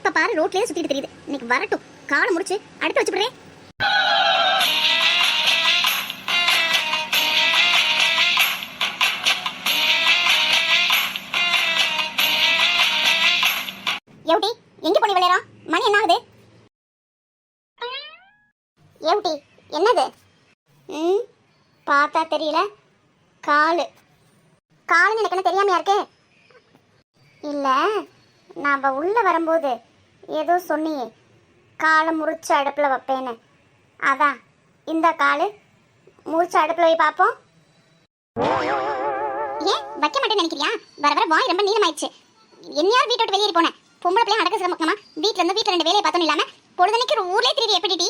எப்ப பாரு ரோட்லயே சுத்திட்டு தெரியுது. இன்னைக்கு வரட்டும். காலை முடிச்சு அடுத்து வச்சுடுறேன் எவ்டி எங்க போனி விளையாடா மணி என்ன ஆகுது? எவுட்டி என்னது? ம் பார்த்தா தெரியல. காலு. காலுன்னு எனக்கு என்ன தெரியாமையா இருக்கு? இல்லை நாம உள்ளே வரும்போது ஏதோ சொன்னியே. காலை முறிச்சு அடுப்புல வைப்பேன்னு. அதான் இந்த காலு. முறிச்சு அடுப்புல போய் பார்ப்போம். ஏன் வைக்க மாட்டேன்னு நினைக்கிறியா? வர வர வாய் ரொம்ப நீளமாயிடுச்சு. என்னையார் வீட்டை விட்டு வெளியேறி போனேன் பொம்பளை பிள்ளைய அடக்க சிரமக்கமா வீட்ல இருந்து வீட்ல ரெண்டு வேலையை பார்த்தோம் இல்லாம பொழுதனைக்கு ஒரு ஊர்லயே திருடி எப்படி டி?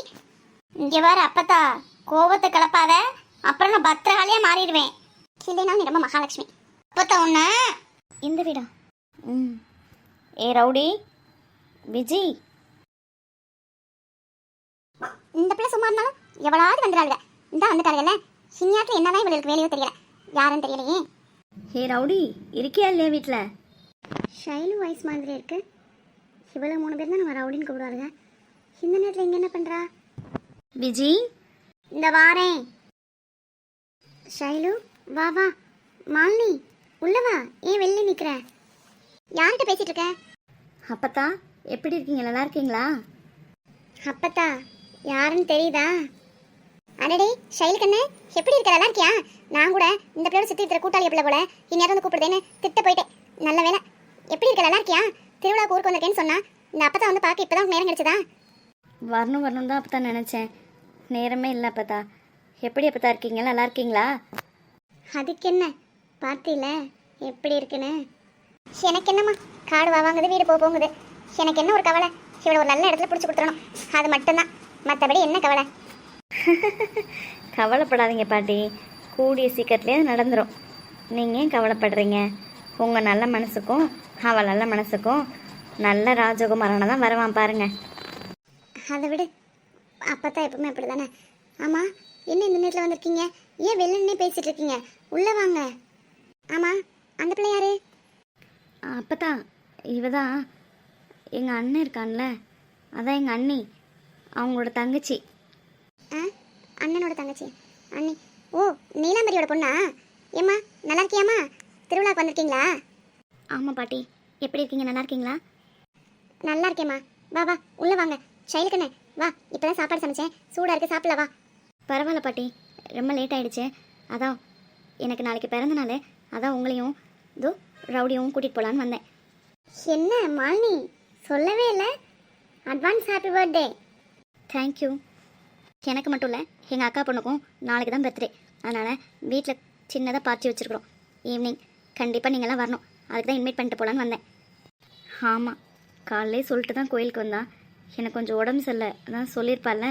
இங்க வர அப்பத்தா கோபத்தை கிளப்பாத. அப்புறம் நான் பத்திரகாலியா மாறிடுவேன். இல்லைனா நீ ரொம்ப மகாலட்சுமி. அப்பத்தா உன்ன. இந்த வீடா? ம். ஏ ரவுடி. விஜி இந்த பிள்ளை சும்மா இருந்தாலும் எவ்வளவு வந்துடாளுங்க. இந்த வந்துட்டாளுங்கல்ல சின்னியாத்துல என்னதான் இவளுக்கு வேலையோ தெரியல. யாருன்னு தெரியலையே. ஹே ரவுடி இருக்கியா இல்லையா வீட்டில் ஷைலு வாய்ஸ் மாதிரி இருக்கு. இவ்வளோ மூணு பேர் தான் நம்ம ரவுடின்னு கூப்பிடுவாருங்க இந்த நேரத்தில் இங்கே என்ன பண்ணுறா விஜி இந்த வாரேன். ஷைலு வா வா. மாலினி உள்ள வா. ஏன் வெளில நிற்கிற யார்கிட்ட பேசிட்டு இருக்க? அப்பத்தா எப்படி இருக்கீங்க? நல்லா இருக்கீங்களா? அப்பத்தா யாருன்னு தெரியுதா? அடடே ஷைலு கண்ணு எப்படி இருக்க? நல்லா இருக்கியா? நான் கூட இந்த பிள்ளையோட சுற்றி இருக்கிற கூட்டாளி பிள்ளை போல இந்நேரம் வந்து கூப்பிடுதேன்னு திட்ட போயிட்டேன். நல்ல வேலை எப்படி இருக்க? நல்லா இருக்கியா? திருவிழாக்கு ஊருக்கு வந்திருக்கேன்னு சொன்னா இந்த அப்பத்தா வந்து பார்க்க இப்பதான் நேரம் கிடைச்சதா? வரணும் வரணும் தான் அப்போ தான் நினச்சேன். நேரமே இல்லை அப்பத்தா. எப்படி அப்பத்தா இருக்கீங்க? நல்லா இருக்கீங்களா? அதுக்கு என்ன பார்த்தில எப்படி இருக்குன்னு? எனக்கு என்னம்மா காடு வாங்குது வீடு போக போகுது எனக்கு என்ன ஒரு கவலை? இவளை ஒரு நல்ல இடத்துல பிடிச்சி கொடுத்துடணும். அது மட்டும்தான். மற்றபடி என்ன கவலை? கவலைப்படாதீங்க பாட்டி. கூடிய சீக்கிரத்துலேயே நடந்துடும் நீங்கள் ஏன் கவலைப்படுறீங்க? உங்கள் நல்ல மனசுக்கும் அவள் நல்ல மனசுக்கும் நல்ல ராஜகுமாரனை தான் வருவான் பாருங்க. அதை விடு. அப்பத்தான் எப்பவுமே அப்படி தானே ஆமாம் என்ன இந்த நேரத்தில் வந்திருக்கீங்க? ஏன் வெளிலன்னே பேசிட்டு இருக்கீங்க? உள்ளே வாங்க. ஆமாம் அந்த பிள்ளை யாரு? அப்பத்தா இவ தான் எங்கள் அண்ணன் இருக்கான்ல? அதான் எங்கள் அண்ணி. அவங்களோட தங்கச்சி. ஆ? அண்ணனோட தங்கச்சி. அண்ணி. ஓ நீலாம்பரியோட பொண்ணா? ஏம்மா நல்லா இருக்கியாம்மா? திருவிழாக்கு வந்திருக்கீங்களா? ஆமாம் பாட்டி. எப்படி இருக்கீங்க? நல்லா இருக்கீங்களா? நல்லா இருக்கேம்மா. வா வா உள்ள வாங்க. சைலுக்கண்ணே வா இப்பதான் சாப்பாடு சமைச்சேன். சூடா இருக்கு சாப்பிடல வா. பரவாயில்ல பாட்டி. ரொம்ப லேட் ஆயிடுச்சு. அதான் எனக்கு நாளைக்கு பிறந்த நாள் அதான் உங்களையும் இதோ ரவுடியும் கூட்டிகிட்டு போகலான்னு வந்தேன். என்ன மாலினி? சொல்லவே இல்லை. அட்வான்ஸ் ஹாப்பி பர்த்டே தேங்க்யூ எனக்கு மட்டும் இல்லை எங்கள் அக்கா பொண்ணுக்கும் நாளைக்கு தான் பர்த்டே அதனால் வீட்டில் சின்னதாக பார்ட்டி வச்சுருக்குறோம். ஈவினிங் கண்டிப்பாக நீங்களாம் வரணும். அதுக்கு தான் இன்வைட் பண்ணிட்டு போகலான்னு வந்தேன். ஆமாம் காலையிலே சொல்லிட்டு தான் கோயிலுக்கு வந்தா. எனக்கு கொஞ்சம் உடம்பு சரியில்லை. அதான் சொல்லியிருப்பாள்ல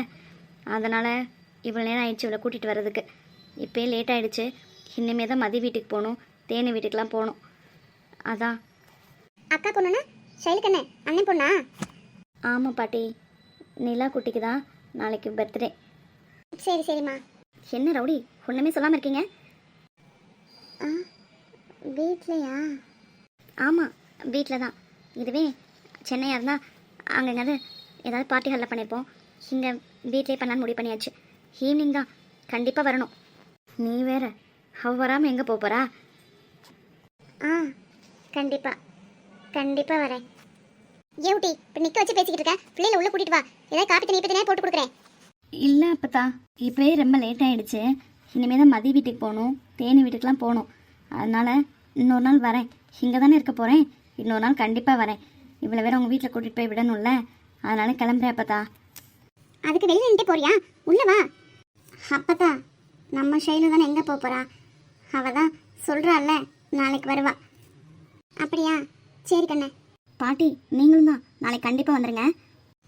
அதனால் இவ்வளோ நேரம் ஆயிடுச்சு இவளை கூட்டிகிட்டு வர்றதுக்கு. இப்போயே லேட் ஆயிடுச்சு. இனிமே தான் மதி வீட்டுக்கு போகணும். தேனி வீட்டுக்கெலாம் போகணும். அதான். அக்கா பொண்ணுனா? சைலுக்கண்ணே அண்ணன் பொண்ணா? ஆமாம் பாட்டி. நிலா குட்டிக்கு தான் நாளைக்கு பர்த்டே சரி சரிம்மா. என்ன ரவுடி? ஒன்றுமே சொல்லாமல் இருக்கீங்க? ஆ வீட்லையா? ஆமாம் வீட்டில் தான். இதுவே சென்னையாக இருந்தால் அங்கே எங்கேயாவது ஏதாவது பார்ட்டி ஹாலில் பண்ணியிருப்போம் இங்கே வீட்டிலே பண்ணலான்னு முடிவு பண்ணியாச்சு. ஈவினிங் தான். கண்டிப்பாக வரணும். நீ வேற அவ வராமல் எங்கே போக போகிறா ஆ கண்டிப்பா. கண்டிப்பா வரேன். ஏவுட்டி இப்போ நிக்க வச்சு பேசிக்கிட்டு இருக்கேன் பிள்ளைல உள்ள கூட்டிட்டு வா. ஏதாவது காப்பி தண்ணி இப்படி போட்டு கொடுக்குறேன். இல்லை அப்பத்தா. இப்போயே ரொம்ப லேட் ஆகிடுச்சு இனிமேல் தான் மதி வீட்டுக்கு போகணும். தேனி வீட்டுக்கெலாம் போகணும். அதனால் இன்னொரு நாள் வரேன். இங்கே தானே இருக்க போகிறேன் இன்னொரு நாள் கண்டிப்பாக வரேன். இவ்வளோ வேற உங்கள் வீட்டில் கூட்டிகிட்டு போய் விடணும்ல. அதனால கிளம்புறேன் அப்பத்தா. அதுக்கு வெளியில நின்று போறியா? உள்ள வா. அப்பதா நம்ம ஷைலு தானே எங்க போப் போறா? அவ தான் சொல்றாள்ல நாளைக்கு வருவா. அப்படியா? சரி கண்ணே. பாட்டி நீங்களும் தான். நாளைக்கு கண்டிப்பாக வந்துடுங்க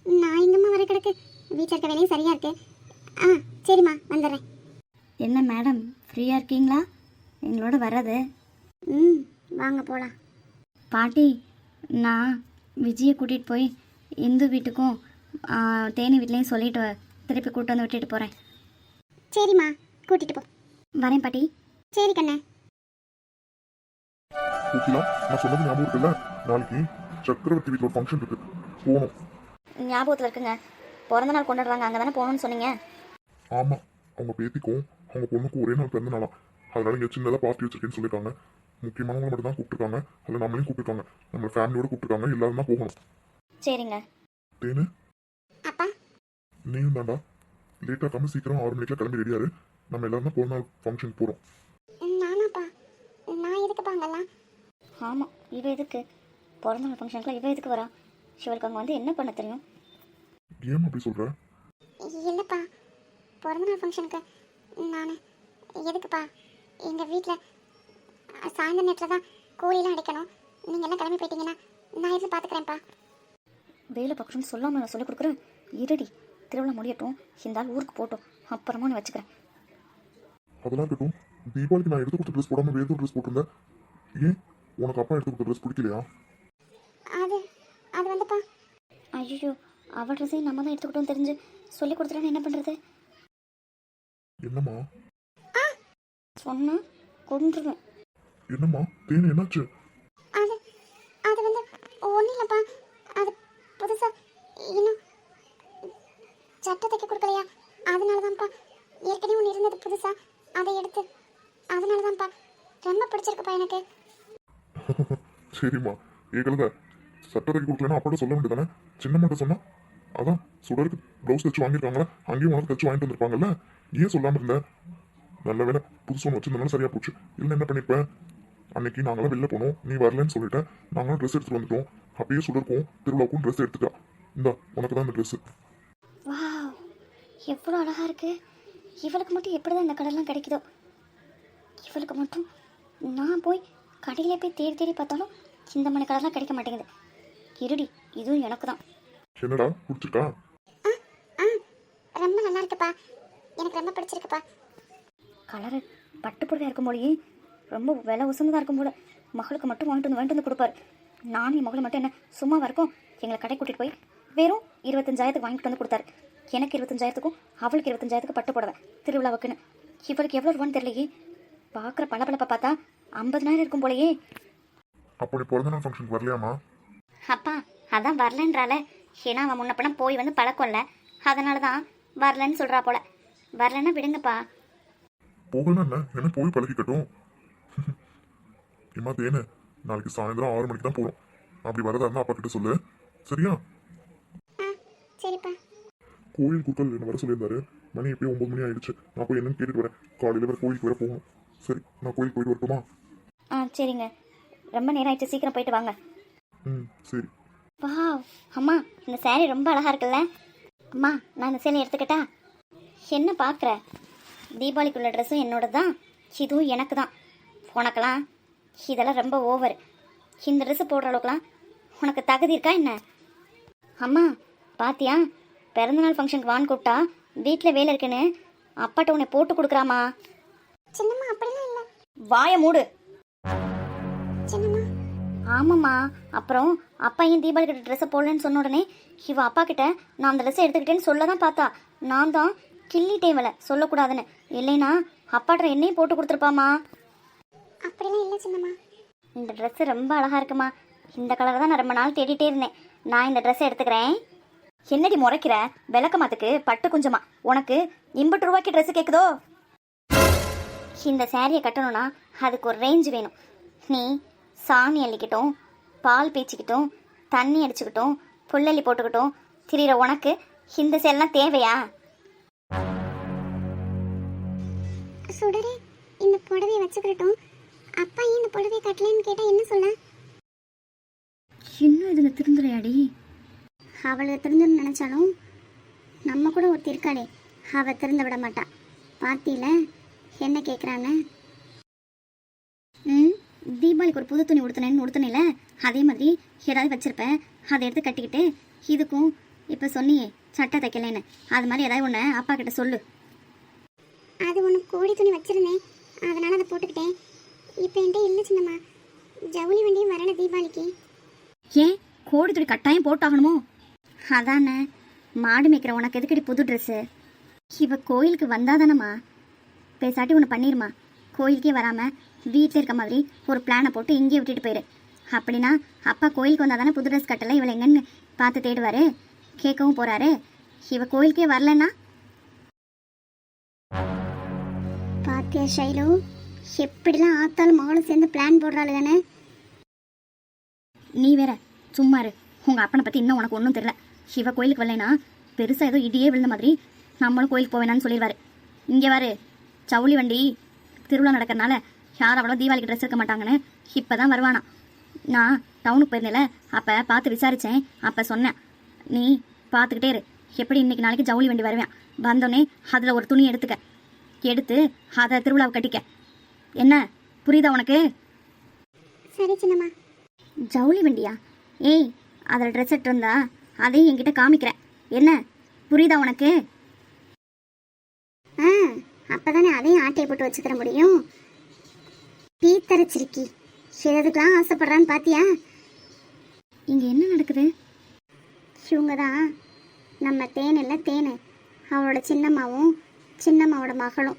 நான் எங்கம்மா வர கிடக்கு. வீட்டில் இருக்க வேலையும் சரியா இருக்கு. ஆ சரிம்மா வந்துடுறேன். என்ன மேடம் ஃப்ரீயாக இருக்கீங்களா? எங்களோட வர்றது. ம் வாங்க போலாம். பாட்டி நான் விஜயை கூட்டிகிட்டு போய் இந்து வீட்டுக்கும் ஆ, தேனி வீட்லேயும் சொல்லிட்டு திருப்பி கூட்டு வந்து விட்டுட்டு போகிறேன் சரிம்மா கூட்டிட்டு போ. வரேன் பாட்டி. சரி கண்ணே. கோகிலா நான் சொன்னது ஞாபகம் இருக்குல்ல? நாளைக்கு சக்கரவர்த்தி வீட்டில் ஒரு ஃபங்க்ஷன் இருக்கு. போகணும். ஞாபகத்தில் இருக்குங்க. பிறந்த நாள் கொண்டாடுறாங்க. அங்கே தானே போகணும்னு சொன்னீங்க? ஆமா. அவங்க பேத்திக்கும் அவங்க பொண்ணுக்கும் ஒரே நாள் பிறந்த நாளா அதனால இங்க சின்னதா பார்ட்டி வச்சிருக்கேன்னு சொல்லியிருக்காங்க முக்கியமானவங்க மட்டும் தான் கூப்பிட்டுருக்காங்க. அதில் நம்மளையும் கூப்பிட்டுருக்காங்க. நம்ம ஃபேமிலியோட கூப்பிட்டுருக்காங்க. எல்லாரும் தான் போகணும். சரிங்க. தேனு? அப்பா? நீயும் தாண்டா லேட்டாக கம்மி சீக்கிரம் ஆறு மணிக்கெல்லாம் கிளம்பி ரெடியாரு. நம்ம எல்லாரும் தான் பிறந்த நாள் ஃபங்க்ஷன் போகிறோம் நானாப்பா. நான் எதுக்குப்பா அங்கெல்லாம்? ஆமாம் இவ எதுக்கு? பிறந்த நாள் ஃபங்க்ஷனுக்குலாம் இவ எதுக்கு வரா இவளுக்கு அங்கே வந்து என்ன பண்ண தெரியும்? ஏன் அப்படி சொல்ற? இல்லைப்பா பிறந்தநாள் ஃபங்க்ஷனுக்கு நான் எதுக்குப்பா? எங்கள் வீட்டில் சாயந்தர நேரத்தில் தான் கோழிலாம் அடைக்கணும். நீங்கள் எல்லாம் கிளம்பி போயிட்டீங்கன்னா நான் இருந்து பார்த்துக்கிறேன்ப்பா வேலை பார்க்கணும்னு சொல்லாமல் நான் சொல்லிக் கொடுக்குறேன். இருடி திருவிழா முடியட்டும். இந்த ஆள் ஊருக்கு போட்டோம் அப்புறமா நான் வச்சுக்கிறேன். அதெல்லாம் இருக்கட்டும். தீபாவளிக்கு நான் எடுத்து கொடுத்த ட்ரெஸ் போடாம வேறு ட்ரெஸ் போட்டிருந்தேன். ஏன்? உனக்கு அப்பா எடுத்து கொடுத்த ட்ரெஸ் பிடிக்கலையா? ஐயோ அவள் ட்ரெஸ்ஸையும் நம்ம தான் எடுத்துக்கிட்டோம் தெரிஞ்சு சொல்லி கொடுத்துட்டா என்ன பண்ணுறது என்னம்மா? சொன்னால் கொண்டுருவேன் என்னம்மா? தேனு என்னாச்சு? அது அது வந்து ஒன்றும் இல்லைப்பா. அது புதுசாக இன்னும் சட்டை தைக்க கொடுக்கலையா? அதனால தான்ப்பா ஏற்கனவே ஒன்று இருந்தது புதுசாக அதை எடுத்து அதனால தான்ப்பா ரொம்ப பிடிச்சிருக்குப்பா எனக்கு. சரிம்மா. ஏகலத? சட்டத்துக்கு கொடுக்கலன்னா அப்பாட்ட சொல்ல வேண்டியதானே சின்ன மட்டும் சொன்னா? அதான் சுடருக்கு ப்ளவுஸ் தச்சு வாங்கியிருக்காங்களா அங்கேயும் உனக்கு தச்சு வாங்கிட்டு வந்திருப்பாங்கல்ல? ஏன் சொல்லாம இருந்த. நல்ல வேலை புதுசு ஒன்று வச்சிருந்தாலும் சரியா போச்சு. இல்லை என்ன பண்ணிப்பேன் அன்னைக்கு நாங்களாம் வெளில போனோம் நீ வரலன்னு சொல்லிட்டேன் நாங்களும் ட்ரெஸ் எடுத்துட்டு வந்துட்டோம். அப்பயே சுடருக்கும் திருவிழாவுக்கும் ட்ரெஸ் எடுத்துட்டா. இந்தா உனக்கு தான் இந்த ட்ரெஸ் எவ்வளோ அழகாக இருக்கு. இவளுக்கு மட்டும் எப்படி தான் இந்த கடைலாம் கிடைக்குதோ? இவளுக்கு மட்டும் நான் போய் கடையில் போய் தேடி தேடி பார்த்தாலும் இந்த மணி கடைலாம் கிடைக்க மாட்டேங்குது. இருடி இதுவும் எனக்கு தான் என்னடா பிடிச்சிருக்கா ஆ ரொம்ப நல்லா இருக்குப்பா எனக்கு ரொம்ப பிடிச்சிருக்குப்பா. கலரு பட்டு புடவையாக இருக்கும் போலயே ரொம்ப விலை உசந்ததாக இருக்கும் போல. மகளுக்கு மட்டும் வாங்கிட்டு வந்து வாங்கிட்டு வந்து கொடுப்பாரு. நானும் என் மகள் மட்டும் என்ன சும்மாவா இருக்கும். எங்களை கடை கூட்டிகிட்டு போய் வெறும் இருபத்தஞ்சாயிரத்துக்கு வாங்கிட்டு வந்து கொடுத்தாரு. எனக்கு இருபத்தஞ்சாயிரத்துக்கும் அவளுக்கு இருபத்தஞ்சாயிரத்துக்கு பட்டு புடவை திருவிழாவுக்குன்னு. இவளுக்கு எவ்வளோ ரூபான்னு தெரியலையே. பார்க்குற பளபளப்பை பார்த்தா ஐம்பதனாயிரம் இருக்கும் போலயே. அப்போ நீ பிறந்த நாள் ஃபங்க்ஷனுக்கு வரலையாமா அப்பா அதான் வரலன்றால ஏன்னா அவன் முன்ன பின்ன போய் வந்து பழக்கம் இல்லை அதனால தான் வரலன்னு சொல்கிறா போல. வரலன்னா விடுங்கப்பா. போகலாம் என்ன என்ன போய் பழகிக்கட்டும். இம்மா தேனு நாளைக்கு சாயந்தரம் ஆறு மணிக்கு தான் போகிறோம் அப்படி வரதா இருந்தால் அப்பா கிட்ட சொல்லு. சரியா? சரிப்பா. கோயில் கூட்டல் என்ன வர சொல்லியிருந்தாரு. மணி எப்பயும் ஒன்பது மணி ஆயிடுச்சு. நான் போய் என்னன்னு கேட்டுட்டு வரேன். காலையில் வேற கோயிலுக்கு வேற போகணும். சரி நான் கோயிலுக்கு போயிட்டு வரட்டுமா? ஆ சரிங்க. ரொம்ப நேரம் ஆயிடுச்சு. சீக்கிரம் போயிட்டு வாங்க. ம் சரி. வாவ் அம்மா இந்த saree ரொம்ப அழகா இருக்குல்ல? அம்மா நான் இந்த சேலை எடுத்துக்கிட்டா? என்ன பார்க்குற? தீபாவளிக்குள்ள ட்ரெஸ்ஸும் என்னோட தான் இதுவும் எனக்கு தான் உனக்கெல்லாம் இதெல்லாம் ரொம்ப ஓவர் இந்த ட்ரெஸ்ஸு போடுற அளவுக்குலாம் உனக்கு தகுதி இருக்கா என்ன? அம்மா பாத்தியா? பிறந்தநாள் ஃபங்க்ஷனுக்கு வான்னு கூப்பிட்டா வீட்டில் வேலை இருக்குன்னு அப்பாட்ட உன்னை போட்டு கொடுக்குறாமா? சின்னம்மா அப்படிலாம் இல்லை. வாயை மூடு. ஆமாம்மா. அப்புறம் அப்பா ஏன் தீபாவளி கிட்ட ட்ரெஸ்ஸை போடலன்னு சொன்ன உடனே இவ அப்பா கிட்ட நான் அந்த ட்ரெஸ்ஸை எடுத்துக்கிட்டேன்னு சொல்ல தான் பார்த்தா. நான் தான் கிள்ளிட்டேன் இவளை. சொல்லக்கூடாதுன்னு. இல்லைனா அப்பாட்ட என்னையும் போட்டு கொடுத்துருப்பாமா அப்படிலாம் இல்லை சின்னம்மா. இந்த ட்ரெஸ்ஸு ரொம்ப அழகா இருக்குமா. இந்த கலர் தான் நான் ரொம்ப நாள் தேடிட்டே இருந்தேன். நான் இந்த ட்ரெஸ்ஸை எடுத்துக்கிறேன். என்னடி முறைக்கிற? விளக்க மாத்துக்கு பட்டு குஞ்சமா உனக்கு எண்பது ரூபாய்க்கு ட்ரெஸ்ஸு கேட்குதோ இந்த சாரியை கட்டணும்னா அதுக்கு ஒரு ரேஞ்ச் வேணும். நீ சாணி அள்ளிக்கிட்டும் பால் பீச்சிக்கிட்டும் தண்ணி அடிச்சுக்கிட்டும் புல்லள்ளி போட்டுக்கிட்டும். திரியிற உனக்கு இந்த சேலாம் தேவையா? சுடரே இந்த புடவையை வச்சுக்கிட்டோம் அப்பா ஏன் இந்த புடவையை கட்டலன்னு கேட்டால் என்ன சொல்ல? இன்னும் இதில் திருந்துறையாடி? அவளை திருந்தணும்னு நினச்சாலும் நம்ம கூட ஒருத்தி இருக்காளே அவள் திருந்த விட மாட்டா. பாத்தியில என்ன கேட்குறான்னு ம்? தீபாவளிக்கு ஒரு புது துணி உடுத்தினேன்னு உடுத்தினில அதே மாதிரி ஏதாவது வச்சிருப்பேன் அதை எடுத்து கட்டிக்கிட்டு இதுக்கும் இப்போ சொன்னியே சட்டை தைக்கலைன்னு. அது மாதிரி ஏதாவது ஒன்று அப்பா கிட்ட சொல்லு. அது ஒன்று கோடி துணி வச்சிருந்தேன். அதனால அதை போட்டுக்கிட்டேன். இப்போ என்கிட்ட இல்லை சின்னம்மா. ஜவுளி வண்டியும் வரல தீபாவளிக்கு. ஏன்? கோடி துணி கட்டாயம் போட்டாகணுமோ? அதானே மாடு மேய்க்கிற உனக்கு எதுக்கடி புது ட்ரெஸ்ஸு இவ கோயிலுக்கு வந்தாதானம்மா பேசாட்டி ஒன்று பண்ணிருமா கோயிலுக்கே வராமல் வீட்டில் இருக்க மாதிரி ஒரு பிளானை போட்டு இங்கேயே விட்டுட்டு போயிரு. அப்படின்னா அப்பா கோயிலுக்கு வந்தால் தானே புது ட்ரெஸ் கட்டலை இவளை எங்கன்னு பார்த்து தேடுவார். கேட்கவும் போகிறாரு இவ கோயிலுக்கே வரலன்னா? பாத்தியா ஷைலு எப்படிலாம் ஆத்தாலும் மகளும் சேர்ந்து பிளான் போடுறாள் தானே? நீ வேற சும்மா இரு. உங்கள் அப்பனை பற்றி இன்னும் உனக்கு ஒன்றும் தெரில சிவ கோயிலுக்கு வரலைனா பெருசாக ஏதோ இடியே விழுந்த மாதிரி நம்மளும் கோயிலுக்கு போவேணான்னு சொல்லிடுவாரு. இங்கே வாரு. சவுளி வண்டி திருவிழா நடக்கறனால யார் அவ்வளோ தீபாவளிக்கு ட்ரெஸ் எடுக்க மாட்டாங்கன்னு இப்போ தான் வருவானா. நான் டவுனுக்கு போயிருந்தேல அப்போ பார்த்து விசாரித்தேன் அப்போ சொன்னேன் நீ பார்த்துக்கிட்டே இரு. எப்படி இன்னைக்கு நாளைக்கு ஜவுளி வண்டி வருவேன்? வந்தோடனே அதில் ஒரு துணி எடுத்துக்க. எடுத்து அதை திருவிழாவை கட்டிக்க. என்ன? புரியுதா உனக்கு? சரி சின்னம்மா. ஜவுளி வண்டியா? ஏய் அதில் ட்ரெஸ் வந்தா அதையும் என்கிட்ட காமிக்கிறேன். என்ன? புரியுதா உனக்கு? ஆ அப்பதானே அதையும் ஆட்டையை போட்டு வச்சுக்கிற முடியும். பீத்தரைச்சிருக்கி எதுக்கெல்லாம் ஆசைப்படுறான்னு பாத்தியா? இங்கே என்ன நடக்குது? இவங்க தான் நம்ம தேன் இல்லை தேனு. அவளோட சின்னம்மாவும் சின்னம்மாவோட மகளும்.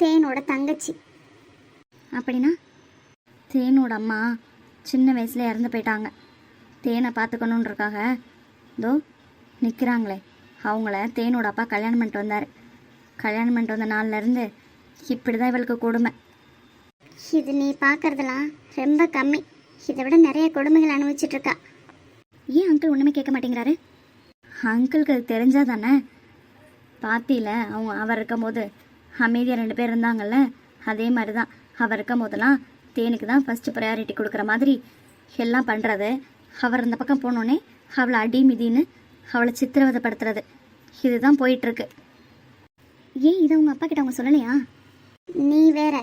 தேனோட தங்கச்சி. அப்படின்னா? தேனோட அம்மா சின்ன வயசுல இறந்து போயிட்டாங்க. தேனை பார்த்துக்கணுன்றக்காக இதோ நிற்கிறாங்களே அவங்கள தேனோட அப்பா கல்யாணம் பண்ணிட்டு வந்தார். கல்யாணம் பண்ணிட்டு வந்த நாள்லேருந்து இப்படி தான் இவளுக்கு கொடுமை. இது நீ பார்க்கறதெல்லாம் ரொம்ப கம்மி. இதை விட நிறைய கொடுமைகள் அனுபவிச்சுட்டு இருக்கா ஏன் அங்கிள் ஒன்றுமே கேட்க மாட்டேங்கிறாரு? அங்கிளுக்கு அது தெரிஞ்சா தானே பாத்தியில அவங்க அவர் இருக்கும்போது அமைதியாக ரெண்டு பேர் இருந்தாங்கல்ல? அதே மாதிரி தான் அவர் இருக்கும் போதெல்லாம் தேனுக்கு தான் ஃபஸ்ட்டு ப்ரையாரிட்டி கொடுக்குற மாதிரி எல்லாம் பண்ணுறது அவர் இந்த பக்கம் போனோடனே அவளை அடி மிதின்னு அவளை சித்திரவதைப்படுத்துறது. இதுதான் போயிட்டுருக்கு. ஏன் இதை உங்கள் அப்பா கிட்ட அவங்க சொல்லலையா? நீ வேற.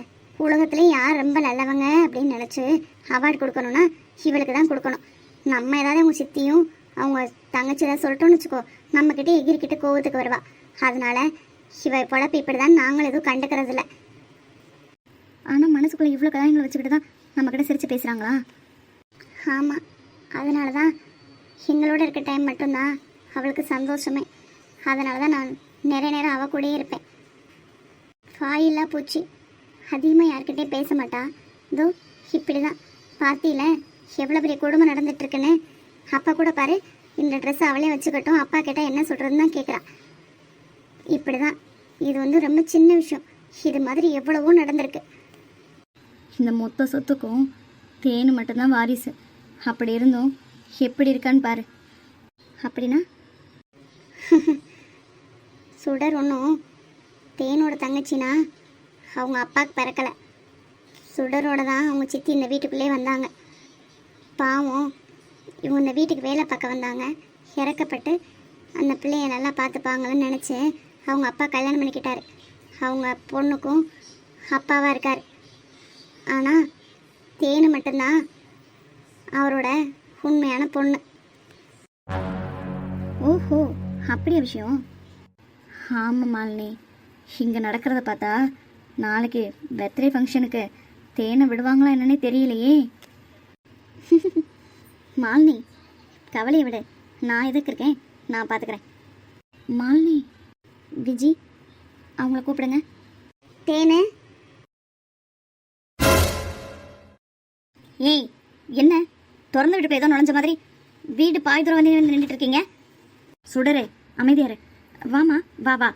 உலகத்துலேயும் யார் ரொம்ப நல்லவங்க அப்படின்னு நினச்சி அவார்டு கொடுக்கணும்னா இவளுக்கு தான் கொடுக்கணும். நம்ம ஏதாவது அவங்க சித்தியும் அவங்க தங்கச்சி ஏதாவது சொல்லிட்டோம்னு வச்சுக்கோ நம்மக்கிட்ட எகிரிக்கிட்ட கோவத்துக்கு வருவா. அதனால இவ பொழப்பு இப்படி தான் நாங்களும் எதுவும் கண்டுக்கிறது இல்லை ஆனால் மனசுக்குள்ளே இவ்வளோ கதாயங்களை வச்சுக்கிட்டு தான் நம்மக்கிட்ட சிரித்து பேசுகிறாங்களா ஆமாம் அதனால தான் எங்களோட இருக்க டைம் மட்டும்தான் அவளுக்கு சந்தோஷமே. அதனால தான் நான் நிறைய நேரம் அவ கூடயே இருப்பேன். வாயில்லா பூச்சி. அதிகமாக யார்கிட்டயும் பேச மாட்டா. இதோ இப்படி தான் பார்த்தியில எவ்வளோ பெரிய கொடுமை நடந்துட்டு இருக்குன்னு அப்பா கூட பாரு இந்த ட்ரெஸ் அவளே வச்சுக்கட்டும். அப்பா கேட்டால் என்ன சொல்கிறதுன்னு தான் கேட்குறா இப்படி தான் இது வந்து ரொம்ப சின்ன விஷயம். இது மாதிரி எவ்வளவோ நடந்திருக்கு. இந்த மொத்த சொத்துக்கும் தேனு மட்டும்தான் வாரிசு. அப்படி இருந்தும் எப்படி இருக்கான்னு பாரு. அப்படின்னா? சுடர் ஒன்றும் தேனோட தங்கச்சினா அவங்க அப்பாவுக்கு பிறக்கலை. சுடரோட தான் அவங்க சித்தி இந்த வீட்டுக்குள்ளே வந்தாங்க. பாவம் இவங்க இந்த வீட்டுக்கு வேலை பார்க்க வந்தாங்க. இறக்கப்பட்டு அந்த பிள்ளைய நல்லா பார்த்துப்பாங்கன்னு நினச்சி அவங்க அப்பா கல்யாணம் பண்ணிக்கிட்டார். அவங்க பொண்ணுக்கும் அப்பாவாக இருக்கார். ஆனால் தேனு மட்டும்தான் அவரோட உண்மையான பொண்ணு. ஓஹோ அப்படியா விஷயம்? ஆமாம் மாலினி. இங்கே நடக்கிறத பார்த்தா நாளைக்கு பர்த்டே ஃபங்க்ஷனுக்கு தேனை விடுவாங்களா என்னன்னே தெரியலையே. மாலினி கவலையை விடு. நான் எதுக்கு இருக்கேன்? நான் பார்த்துக்கிறேன் மாலினி விஜி அவங்கள கூப்பிடுங்க. தேனு. ஏய் என்ன? திறந்து விட்டு ஏதோ நுழைஞ்ச மாதிரி வீடு பாய் தூரம் வந்து நின்றுட்டு இருக்கீங்க. சுடரு அமைதியாரு வாமா வா வா.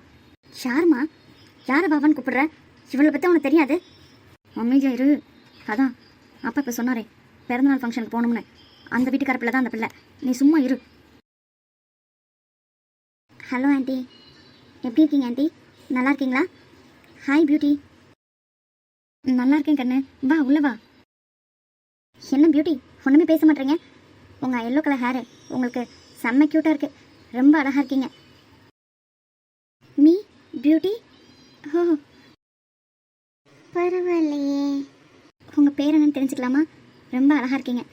யாருமா யாரை பாபான்னு கூப்பிடுற? இவளை பற்றி உனக்கு தெரியாது. அமைதியா இரு. அதான் அப்பா இப்போ சொன்னாரே பிறந்தநாள் ஃபங்க்ஷனுக்கு போகணும்னு. அந்த வீட்டுக்கார பிள்ளை தான் அந்த பிள்ளை. நீ சும்மா இரு. ஹலோ ஆண்டி எப்படி இருக்கீங்க ஆண்டி நல்லா இருக்கீங்களா? ஹாய் பியூட்டி நல்லா இருக்கேன் கண்ணு. வா உள்ள வா. என்ன பியூட்டி ஒன்றுமே பேச மாட்டேறீங்க? உங்கள் எல்லோ கலர் ஹேரு உங்களுக்கு செம்ம க்யூட்டாக இருக்குது ரொம்ப அழகாக இருக்கீங்க. மீ பியூட்டி ஓ பரவாயில்லையே. உங்கள் பேர் என்னன்னு தெரிஞ்சுக்கலாமா? ரொம்ப அழகாக இருக்கீங்க.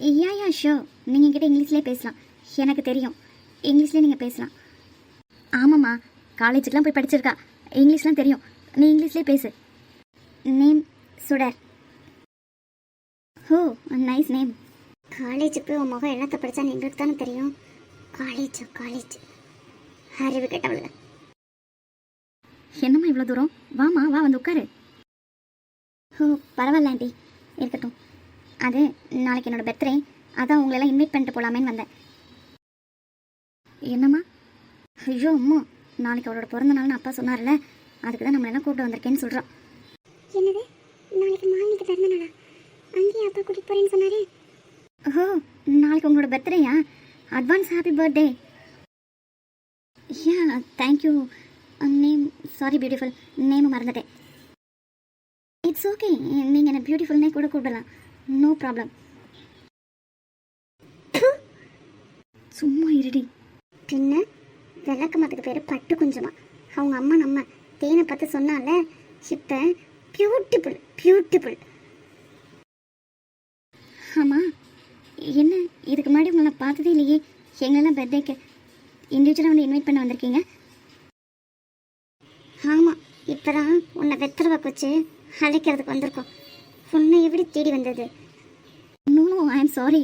Yeah yeah show. நீங்கள் கிட்ட இங்கிலீஷ்லேயே பேசலாம். எனக்கு தெரியும். இங்கிலீஷ்லேயே நீங்கள் பேசலாம். ஆமாம்மா. காலேஜுக்கெலாம் போய் படிச்சிருக்கா. இங்கிலீஷ்லாம் தெரியும். நீ இங்கிலீஷ்லேயே பேசு. நேம் சுடர். ஹோ நைஸ் நேம். காலேஜுக்கு போய் உன் முகம் என்னத்தை படித்தான்னு எங்களுக்கு தானே தெரியும். College college. அறிவு கெட்டவளுங்க என்னம்மா இவ்வளோ தூரம்? வாமா வா வந்து உட்காரு. ஓ பரவாயில்ல ஆண்டி. இருக்கட்டும். அது நாளைக்கு என்னோட பர்த்டே அதான் உங்களெல்லாம் இன்வைட் பண்ணிட்டு போகலாமேன்னு வந்தேன். என்னம்மா? ஐயோ அம்மா. நாளைக்கு அவளோட பிறந்த நாள்னு அப்பா சொன்னார்ல. அதுக்கு தான் நம்மளெல்லாம் கூப்பிட்டு வந்திருக்கேன்னு சொல்கிறான் என்னது? நாளைக்கு மாலினிக்கு பிறந்த நாளா? அங்கேயே அப்பா கூட்டிட்டு போறேன்னு சொன்னாரு. ஓஹோ நாளைக்கு உங்களோட பர்த்டேயா advance happy birthday yeah thank you name sorry beautiful name மறந்துட்டேன். இட்ஸ் ஓகே நீங்கள் என்ன பியூட்டிஃபுல்னே கூட கூப்பிடலாம். நோ ப்ராப்ளம் சும்மா இருடி. பின்ன விளக்கமாத்துக்கு பேர் பட்டு குஞ்சமா. அவங்க அம்மா நம்ம தேனை பார்த்து சொன்னால இப்போ பியூட்டிஃபுல் பியூட்டிஃபுல் ஆமாம் என்ன? இதுக்கு முன்னாடி உங்களை நான் பார்த்ததே இல்லையே. எங்களெல்லாம் பர்த்டேக்கு இண்டிவிஜுவலாக வந்து இன்வைட் பண்ண வந்திருக்கீங்க. ஆமா இப்பதான் உன்னை வெத்தலை வாக்கு வச்சு அழைக்கிறதுக்கு வந்திருக்கோம். உன்னை எப்படி தேடி வந்தது? நோ ஐ எம் சாரி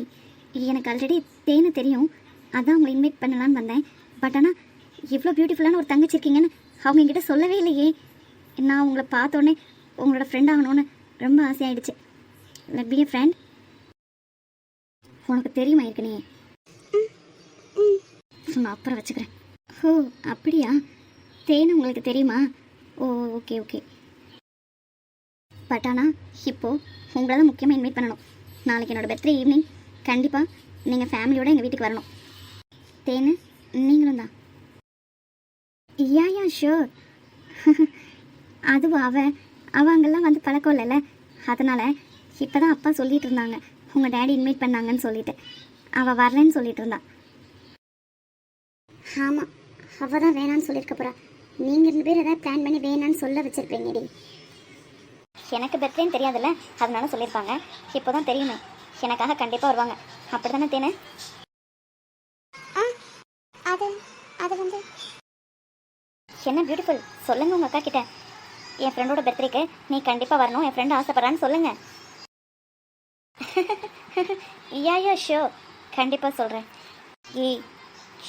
எனக்கு ஆல்ரெடி தேனை தெரியும். அதான் உங்களை இன்வைட் பண்ணலான்னு வந்தேன். பட் ஆனால் இவ்வளோ பியூட்டிஃபுல்லான ஒரு தங்கச்சி இருக்கீங்கன்னு அவங்க என்கிட்ட சொல்லவே இல்லையே. நான் உங்களை பார்த்த உடனே உங்களோட ஃப்ரெண்ட் ஆகணும்னு ரொம்ப ஆசையாயிடுச்சு. லெட் பி ஃப்ரெண்ட் உனக்கு தெரியுமா ஏற்கனவே? நான் அப்புறம் வச்சுக்கிறேன். ஓ அப்படியா? தேன் உங்களுக்கு தெரியுமா? ஓ ஓகே ஓகே பட் ஆனால் இப்போது உங்களை தான் முக்கியமாக இன்வைட் பண்ணணும். நாளைக்கு என்னோடய பர்த்டே ஈவினிங் கண்டிப்பாக நீங்கள் ஃபேமிலியோடு எங்கள் வீட்டுக்கு வரணும். தேனு நீங்களும் தான். யா யா ஷோர் அதுவும் அவ அவ அங்கெல்லாம் வந்து பழக்கம் இல்லைல்ல. அதனால் இப்போ தான் அப்பா சொல்லிட்டு இருந்தாங்க. உங்கள் டேடி இன்வைட் பண்ணாங்கன்னு சொல்லிட்டு. அவள் வரலன்னு சொல்லிட்டு இருந்தா. ஆமாம் அவள் தான் வேணான்னு சொல்லியிருக்க போறா. நீங்க ரெண்டு பேரும் ஏதாவது பிளான் பண்ணி வேணான்னு சொல்ல வச்சிருப்பீங்கடி எனக்கு பர்த்டேன்னு தெரியாதுல்ல அதனால சொல்லியிருப்பாங்க. இப்போ தான் தெரியுமே. எனக்காக கண்டிப்பாக வருவாங்க. அப்படி தானே? தேனு அது அது வந்து என்ன பியூட்டிஃபுல் சொல்லுங்க உங்க அக்கா கிட்ட. என் ஃப்ரெண்டோட பர்த்டேக்கு நீ கண்டிப்பா வரணும் என் ஃப்ரெண்ட் ஆசைப்படுறான்னு சொல்லுங்க. யா யா ஷோ கண்டிப்பா சொல்றேன். ஏய்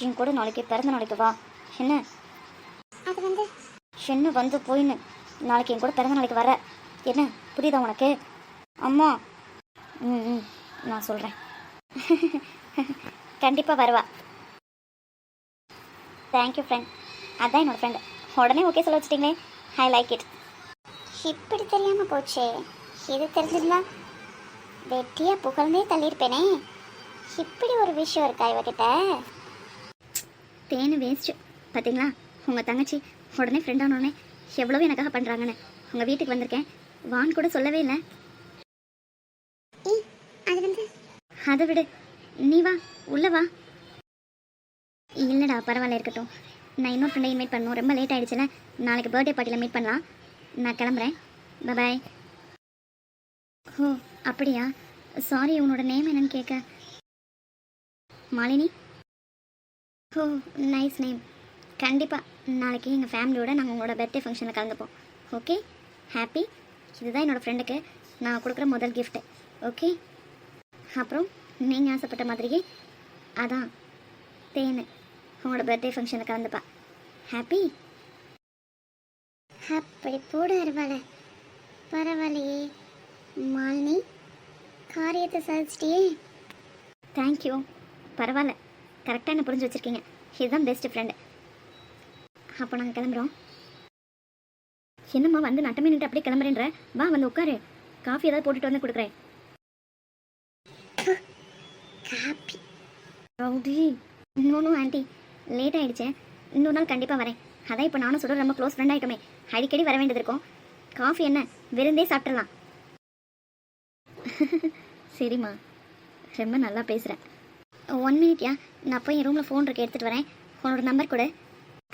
என் கூட நாளைக்கு பிறந்த நாளைக்கு வா. என்ன? அது வந்து என்ன வந்து போயின்னு நாளைக்கு என் கூட பிறந்த நாளைக்கு வர. என்ன? புரியுதா உனக்கு? அம்மா. ம் ம். நான் சொல்கிறேன் கண்டிப்பாக வருவா. தேங்க்யூ ஃப்ரெண்ட் அதான் என்னோடய ஃப்ரெண்டு உடனே ஓகே சொல்ல வச்சிட்டிங்களே. ஐ லைக் இட் இப்படி தெரியாமல் போச்சே. இது தெரிஞ்சிருந்தா வெட்டியாக புகழ்ந்தே தள்ளியிருப்பேனே. இப்படி ஒரு விஷயம் இருக்கா இவகிட்ட? தேனு வேஸ்ட்டு. பார்த்தீங்களா உங்கள் தங்கச்சி உடனே ஃப்ரெண்ட் ஆனோடனே எவ்வளோ எனக்காக பண்ணுறாங்கன்னு உங்கள் வீட்டுக்கு வந்திருக்கேன். வான்னு கூட சொல்லவே இல்லை. அது வந்து அதை விடு. நீ வா உள்ள வா. இல்லைடா பரவாயில்ல இருக்கட்டும். நான் இன்னொரு ஃப்ரெண்டை மீட் பண்ணணும். ரொம்ப லேட் ஆயிடுச்சுல. நாளைக்கு பர்த்டே பார்ட்டியில் மீட் பண்ணலாம். நான் கிளம்புறேன். பாய் ஓ அப்படியா? சாரி உன்னோட நேம் என்னன்னு கேட்க மாலினி? ஓ நைஸ் நேம் கண்டிப்பாக நாளைக்கு எங்கள் ஃபேமிலியோட நாங்கள் உங்களோட பர்த்டே ஃபங்க்ஷனில் கலந்துப்போம். ஓகே ஹாப்பி இதுதான் என்னோடய ஃப்ரெண்டுக்கு நான் கொடுக்குற முதல் கிஃப்ட்டு ஓகே அப்புறம் நீங்கள் ஆசைப்பட்ட மாதிரியே அதான் தேனு உங்களோட பர்த்டே ஃபங்க்ஷனில் கலந்துப்பா. ஹாப்பி அப்படி போட அருவாள. பரவாயில்லையே. மாலினி காரியத்தை சாதிச்சிட்டியே. தேங்க்யூ பரவாயில்ல. கரெக்டாக என்ன புரிஞ்சு வச்சுருக்கீங்க. இதுதான் பெஸ்ட் ஃப்ரெண்டு அப்போ நாங்கள் கிளம்புறோம். என்னம்மா வந்து நட்டமே நின்று அப்படியே கிளம்புறேன்ற? வா வந்து உட்காரு. காஃபி ஏதாவது போட்டுட்டு வந்து கொடுக்குறேன். Coffee rowdy no aunty. Late ஆயிடுச்சே. இன்னொரு நாள் கண்டிப்பாக வரேன். அதான் இப்போ நானும் சுட ரொம்ப க்ளோஸ் ஃப்ரெண்ட் ஆகிட்டோமே அடிக்கடி வர வேண்டியது இருக்கும். காஃபி என்ன? விருந்தே சாப்பிட்றலாம் சரிம்மா. ரொம்ப நல்லா பேசுகிறேன் ஒன் மினிட்யா நான் போய் என் ரூமில் ஃபோன் இருக்கு எடுத்துகிட்டு வரேன். உன்னோட நம்பர் கொடு.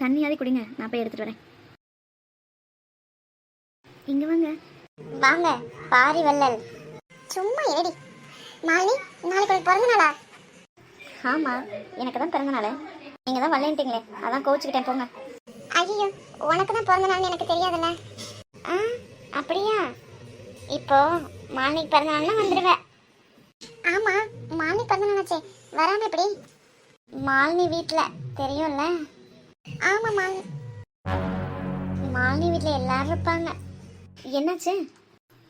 தண்ணியாவது குடிங்க. நான் போய் எடுத்துகிட்டு வரேன். இங்கே வாங்க. வாங்க பாரி வள்ளல். சும்மா ஏடி மாலினி நாளைக்கு உனக்கு பிறந்த நாளா? ஆமாம் எனக்கு தான் பிறந்த நாள். நீங்கள் தான் வரலேன்ட்டீங்களே அதான் கோச்சுக்கிட்டேன் போங்க. ஐயோ உனக்கு தான் பிறந்த நாள்னு எனக்கு தெரியாதுல்ல. ஆ அப்படியா? இப்போ மாலினிக்கு பிறந்த நாள்னா வந்துடுவேன் ஆமா மாலினி பிறந்த நாளாச்சே வராம எப்படி? மாலினி வீட்டில் தெரியும்ல. ஆமா மாலினி மாலினி வீட்டில் எல்லாரும் இருப்பாங்க. என்னாச்சு?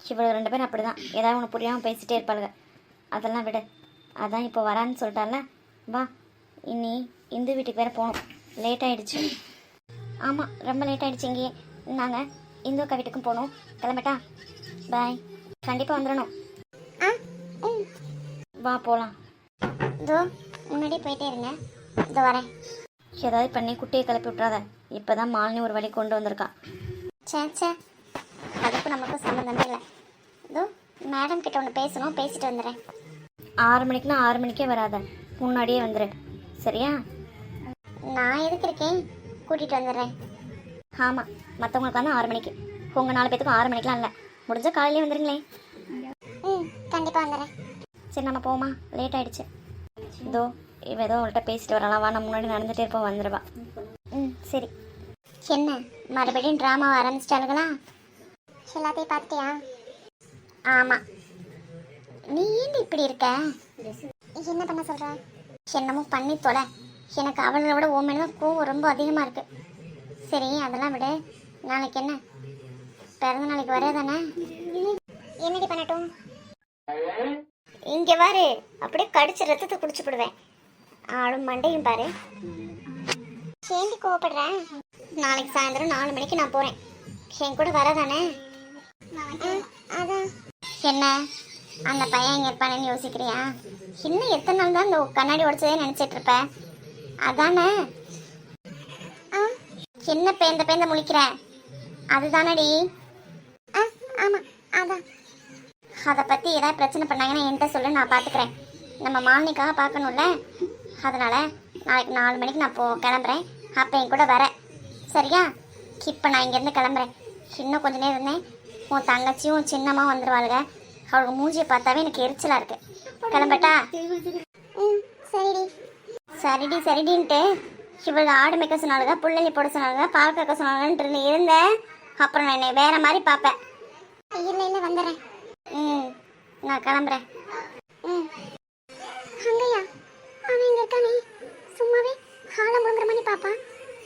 இவளுக்கு ரெண்டு பேரும் அப்படி தான் ஏதாவது ஒன்று புரியாமல் பேசிட்டே இருப்பாளுங்க அதெல்லாம் விடு. அதான் இப்போ வரான்னு சொல்லிட்டால வா இனி இந்து வீட்டுக்கு வேற போகணும். லேட் ஆயிடுச்சு. ஆமாம் ரொம்ப லேட் ஆயிடுச்சு இங்கேயே. நாங்கள் இந்து அக்கா வீட்டுக்கும் போகணும். கிளம்பட்டா? பாய் கண்டிப்பாக வந்துடணும் ஆ வா போகலாம் இதோ முன்னாடி போயிட்டே இருங்க. இதோ வரேன். ஏதாவது பண்ணி குட்டியை கிளப்பி விட்றாத இப்போ தான் மாலினி ஒரு வழி கொண்டு வந்திருக்கா. சே சே அதுக்கும் நமக்கும் சம்மந்தமே இல்லை. இதோ மேடம் கிட்ட ஒன்று பேசணும் பேசிட்டு வந்துடுறேன் ஆறு மணிக்குனா ஆறு மணிக்கே வராத. முன்னாடியே வந்துடு சரியா? நான் எதுக்கு இருக்கேன்? கூட்டிகிட்டு வந்துடுறேன் ஆமாம் மற்றவங்களுக்கு வந்து ஆறு மணிக்கு. உங்கள் நாலு பேத்துக்கும் ஆறு மணிக்கெலாம் இல்லை. முடிஞ்ச காலையிலே வந்துடுங்களே ம் கண்டிப்பாக வந்துடுறேன் சரி நம்ம போமா லேட் ஆயிடுச்சு. இதோ இவ ஏதோ அவள்கிட்ட பேசிட்டு வரலாம் வா நம்ம முன்னாடி நடந்துகிட்டே இருப்போம் வந்துடுவா ம் சரி. என்ன மறுபடியும் ட்ராமா ஆரம்பிச்சிட்டாளுங்களா எல்லாத்தையும் பார்த்தியா ஆமாம் நீ ஏன் இப்படி இருக்க? என்ன பண்ண சொல்கிற என்னமோ பண்ணி தொலை. எனக்கு அவளை விட உன் மேலே கோவம் ரொம்ப அதிகமாக இருக்கு. சரி அதெல்லாம் விடு. நாளைக்கு என்ன? பிறந்த நாளைக்கு வரே தானே? என்னடி பண்ணட்டும்? இங்கே வாரு. அப்படியே கடிச்சு ரத்தத்தை குடிச்சு போடுவேன். ஆளும் மண்டையும் பாரு. ஏண்டி கோவப்படுறேன் நாளைக்கு சாயந்தரம் நாலு மணிக்கு நான் போறேன். என் கூட வரதானே? அதான். என்ன? அந்த பையன் இங்க இருப்பானேன்னு யோசிக்கிறியா? இன்னும் எத்தனை நாள் தான் இந்த கண்ணாடி உடச்சதே நினைச்சிட்டு இருப்ப? அதானே? ஆ, என்ன பேந்த பேந்த முழிக்கிற? அதுதானடி. ஆ, ஆமா அதான். அதை பத்தி ஏதாவது பிரச்சனை பண்ணாங்கன்னா என்கிட்ட சொல்லு நான் பாத்துக்கிறேன். நம்ம மாலினிக்காக பார்க்கணும்ல? அதனால நாளைக்கு நாலு மணிக்கு நான் போ கிளம்புறேன். அப்போ என் கூட வர. சரியா? இப்போ நான் இங்கேருந்து கிளம்புறேன். இன்னும் கொஞ்ச நேரம் இருந்தேன். உன் தங்கச்சியும் உன் சின்னம்மா வந்துடுவாளுங்க அவளுக்கு மூஞ்சியை பார்த்தாவே எனக்கு எரிச்சலாக இருக்கு. கிளம்பட்டா? ம் சரிடி. சரிடி சரிடின்ட்டு. இவளுக்கு ஆடு மேய்க்க சொன்னாலுங்க புள்ளலி போட சொன்னாலுங்க பால் கக்க சொன்னாலுங்கன்ட்டு இருந்தேன் அப்புறம் நான் என்னை வேற மாதிரி பார்ப்பேன். இல்லை இல்லை வந்துடுறேன் ம் நான் கிளம்புறேன். இருக்கானே? சும்மாவே ஹால முழுங்குற மாதிரி பார்ப்பான்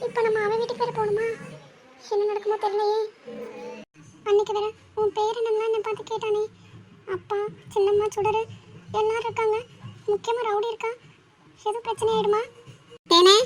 இப்போ நம்ம அவன் வீட்டுக்கு வேற போகணுமா? என்ன நடக்குமோ தெரியலையே. அன்னைக்கு வேற உன் பேர் என்னன்னா என்ன பார்த்து கேட்டானே. அப்பா சின்னம்மா சுடரு எல்லாரும் இருக்காங்க. முக்கியமாக ரவுடி இருக்கா? எதுவும் பிரச்சனை ஆயிடுமா? தேனே